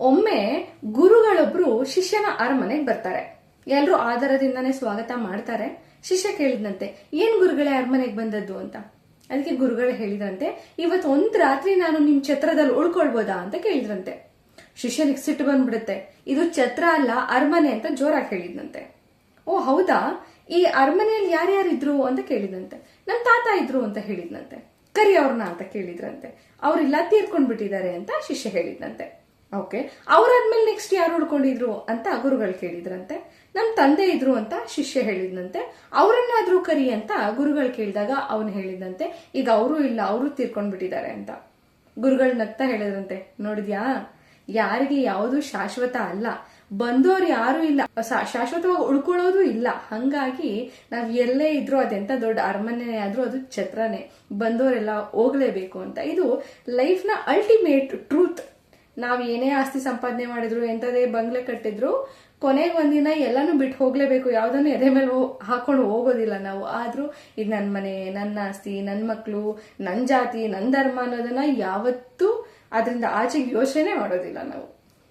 ಒಮ್ಮೆ ಗುರುಗಳೊಬ್ರು ಶಿಷ್ಯನ ಅರಮನೆಗೆ ಬರ್ತಾರೆ. ಎಲ್ಲರೂ ಆಧಾರದಿಂದಾನೇ ಸ್ವಾಗತ ಮಾಡ್ತಾರೆ. ಶಿಷ್ಯ ಕೇಳಿದಂತೆ ಏನ್ ಗುರುಗಳೇ ಅರಮನೆಗೆ ಬಂದದ್ದು ಅಂತ? ಅದಕ್ಕೆ ಗುರುಗಳು ಹೇಳಿದ್ರಂತೆ, ಇವತ್ತು ಒಂದ್ ರಾತ್ರಿ ನಾನು ನಿಮ್ ಛತ್ರದಲ್ಲಿ ಉಳ್ಕೊಳ್ಬೋದಾ? ಅಂತ ಕೇಳಿದ್ರಂತೆ. ಶಿಷ್ಯನಿಗೆ ಸಿಟ್ಟು ಬಂದ್ಬಿಡುತ್ತೆ, ಇದು ಛತ್ರ ಅಲ್ಲ, ಅರಮನೆ ಅಂತ ಜೋರಾಗಿ ಹೇಳಿದ್ನಂತೆ. ಓ, ಹೌದಾ? ಈ ಅರಮನೆಯಲ್ಲಿ ಯಾರ್ಯಾರಿದ್ರು? ಅಂತ ಕೇಳಿದಂತೆ ನನ್ನ ತಾತ ಇದ್ರು, ಅಂತ ಹೇಳಿದ್ನಂತೆ. ಕರಿ ಅವ್ರನ್ನ ಅಂತ ಕೇಳಿದ್ರಂತೆ. ಅವ್ರಿಲ್ಲ ತೀರ್ಕೊಂಡ್ಬಿಟ್ಟಿದ್ದಾರೆ, ಅಂತ ಶಿಷ್ಯ ಹೇಳಿದ್ನಂತೆ. ಓಕೆ ಅವ್ರಾದ್ಮೇಲೆ ನೆಕ್ಸ್ಟ್ ಯಾರು ಉಳ್ಕೊಂಡಿದ್ರು ಅಂತ ಗುರುಗಳು ಕೇಳಿದ್ರಂತೆ. ನಮ್ ತಂದೆ ಇದ್ರು ಅಂತ ಶಿಷ್ಯ ಹೇಳಿದ್ನಂತೆ. ಅವರನ್ನಾದ್ರೂ ಕರಿ ಅಂತ ಗುರುಗಳು ಕೇಳಿದಾಗ ಅವನು ಹೇಳಿದಂತೆ ಈಗ ಅವರು ಇಲ್ಲ, ಅವರು ತೀರ್ಕೊಂಡ್ ಬಿಟ್ಟಿದ್ದಾರೆ ಅಂತ. ಗುರುಗಳು ನಗ್ತಾ ಹೇಳಿದ್ರಂತೆ, ನೋಡಿದ್ಯಾ? ಯಾರಿಗೆ ಯಾವುದು ಶಾಶ್ವತ ಅಲ್ಲ. ಬಂದೋರು ಯಾರು ಇಲ್ಲ ಶಾಶ್ವತವಾಗಿ ಉಳ್ಕೊಳ್ಳೋದು ಇಲ್ಲ. ಹಂಗಾಗಿ ನಾವ್ ಎಲ್ಲೇ ಇದ್ರೂ ಅದೆಂತ ದೊಡ್ಡ ಅರಮನೆ ಆದ್ರೂ ಅದು ಛತ್ರನೇ. ಬಂದವರೆಲ್ಲ ಹೋಗ್ಲೇಬೇಕು ಅಂತ. ಇದು ಲೈಫ್ನ ಅಲ್ಟಿಮೇಟ್ ಟ್ರೂತ್ ನಾವ್ ಏನೇ ಆಸ್ತಿ ಸಂಪಾದನೆ ಮಾಡಿದ್ರು ಎಂತದೇ ಬಂಗ್ಲೆ ಕಟ್ಟಿದ್ರು, ಕೊನೆಗೆ ಒಂದಿನ ಎಲ್ಲಾನು ಬಿಟ್ಟು ಹೋಗ್ಲೇಬೇಕು. ಯಾವ್ದನ್ನು ಎದೆ ಮೇಲೆ ಹಾಕೊಂಡು ಹೋಗೋದಿಲ್ಲ ನಾವು. ಆದ್ರೂ ಇದು ನನ್ನ ಮನೆ ನನ್ನ ಆಸ್ತಿ ನನ್ನ ಮಕ್ಕಳು ನನ್ನ ಜಾತಿ ನನ್ನ ಧರ್ಮ ಅನ್ನೋದನ್ನ ಯಾವತ್ತೂ ಅದರಿಂದ ಆಚೆಗೆ ಯೋಚನೆ ಮಾಡೋದಿಲ್ಲ ನಾವು.